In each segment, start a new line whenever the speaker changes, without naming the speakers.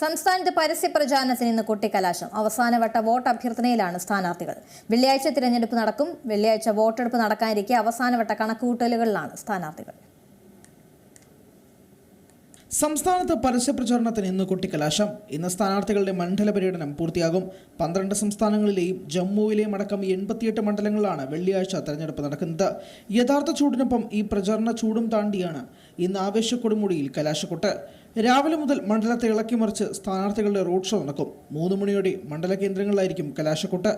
സംസ്ഥാനത്ത് പരസ്യ പ്രചാരണത്തിന് ഇന്ന് കൊട്ടിക്കലാശം. അവസാനവട്ട വോട്ട് അഭ്യർത്ഥനയിലാണ് സ്ഥാനാർത്ഥികൾ. വെള്ളിയാഴ്ച തിരഞ്ഞെടുപ്പ് നടക്കും. വെള്ളിയാഴ്ച വോട്ടെടുപ്പ് നടക്കാനിരിക്കെ അവസാനവട്ട കണക്കുകൂട്ടലുകളിലാണ് സ്ഥാനാർത്ഥികൾ.
സംസ്ഥാനത്ത് പരസ്യപ്രചാരണത്തിന് ഇന്ന് കൊട്ടിക്കലാശം. ഇന്ന് സ്ഥാനാർത്ഥികളുടെ മണ്ഡല പര്യടനം പൂർത്തിയാകും. പന്ത്രണ്ട് സംസ്ഥാനങ്ങളിലെയും ജമ്മുവിലെയും അടക്കം എൺപത്തിയെട്ട് മണ്ഡലങ്ങളിലാണ് വെള്ളിയാഴ്ച തെരഞ്ഞെടുപ്പ് നടക്കുന്നത്. യഥാർത്ഥ ചൂടിനൊപ്പം ഈ പ്രചാരണ ചൂടും താണ്ടിയാണ്. ഇന്ന് ആവേശക്കൊടുമുടിയിൽ കലാശക്കൊട്ട്. രാവിലെ മുതൽ മണ്ഡലത്തെ ഇളക്കി മറിച്ച് സ്ഥാനാർത്ഥികളുടെ റോഡ് ഷോ നടക്കും. മൂന്ന് മണിയോടെ മണ്ഡല കേന്ദ്രങ്ങളിലായിരിക്കും കലാശക്കൊട്ട്.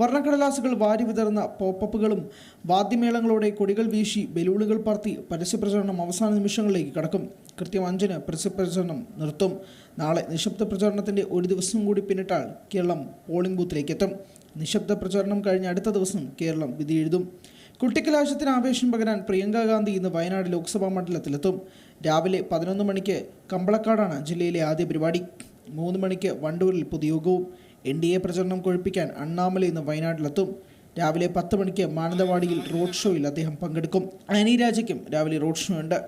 വർണക്കടലാസുകൾ വാരി വിതർന്ന പോപ്പപ്പുകളും വാദ്യമേളങ്ങളോടെ കൊടികൾ വീശി ബലൂണുകൾ പറത്തി പരസ്യപ്രചരണം അവസാന നിമിഷങ്ങളിലേക്ക് കടക്കും. കൃത്യം അഞ്ചിന് പരസ്യപ്രചരണം നിർത്തും. നാളെ നിശബ്ദ പ്രചാരണത്തിന്റെ ഒരു ദിവസം കൂടി പിന്നിട്ടാൽ കേരളം പോളിംഗ് ബൂത്തിലേക്ക് എത്തും. നിശബ്ദ പ്രചാരണം കഴിഞ്ഞ അടുത്ത ദിവസം കേരളം വിധി എഴുതും. കുട്ടിക്കലാശത്തിന് ആവേശം പകരാൻ പ്രിയങ്ക ഗാന്ധി ഇന്ന് വയനാട് ലോക്സഭാ മണ്ഡലത്തിലെത്തും. രാവിലെ പതിനൊന്ന് മണിക്ക് കമ്പളക്കാടാണ് ജില്ലയിലെ ആദ്യ പരിപാടി. മൂന്ന് മണിക്ക് വണ്ടൂരിൽ പൊതുയോഗവും. എൻ ഡി എ പ്രചരണം കൊഴിപ്പിക്കാൻ അണ്ണാമല ഇന്ന് വയനാട്ടിലെത്തും. രാവിലെ പത്ത് മണിക്ക് മാനന്തവാടിയിൽ റോഡ് ഷോയിൽ അദ്ദേഹം പങ്കെടുക്കും. അനി രാജയ്ക്കും രാവിലെ റോഡ് ഷോ ഉണ്ട്.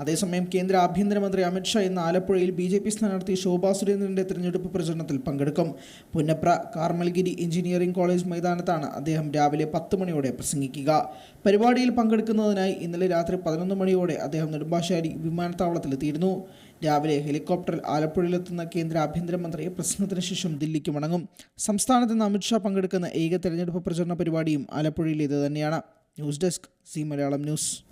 അതേസമയം കേന്ദ്ര ആഭ്യന്തരമന്ത്രി അമിത്ഷാ ഇന്ന് ആലപ്പുഴയിൽ ബി ജെ പി സ്ഥാനാർത്ഥി ശോഭാ സുരേന്ദ്രന്റെ തിരഞ്ഞെടുപ്പ് പ്രചരണത്തിൽ പങ്കെടുക്കും. പുന്നപ്ര കാർമൽഗിരി എഞ്ചിനീയറിംഗ് കോളേജ് മൈതാനത്താണ് അദ്ദേഹം രാവിലെ പത്ത് മണിയോടെ പ്രസംഗിക്കുക. പരിപാടിയിൽ പങ്കെടുക്കുന്നതിനായി ഇന്നലെ രാത്രി പതിനൊന്ന് മണിയോടെ അദ്ദേഹം നെടുമ്പാശ്ശേരി വിമാനത്താവളത്തിലെത്തിയിരുന്നു. രാവിലെ ഹെലികോപ്റ്ററിൽ ആലപ്പുഴയിലെത്തുന്ന കേന്ദ്ര ആഭ്യന്തരമന്ത്രി പ്രസംഗത്തിന് ശേഷം ദില്ലിക്ക് മടങ്ങും. സംസ്ഥാനത്ത് നിന്ന് അമിത്ഷാ പങ്കെടുക്കുന്ന ഏക തെരഞ്ഞെടുപ്പ് പ്രചരണ പരിപാടിയും ആലപ്പുഴയിലേത് തന്നെയാണ്. News desk C Malayalam news.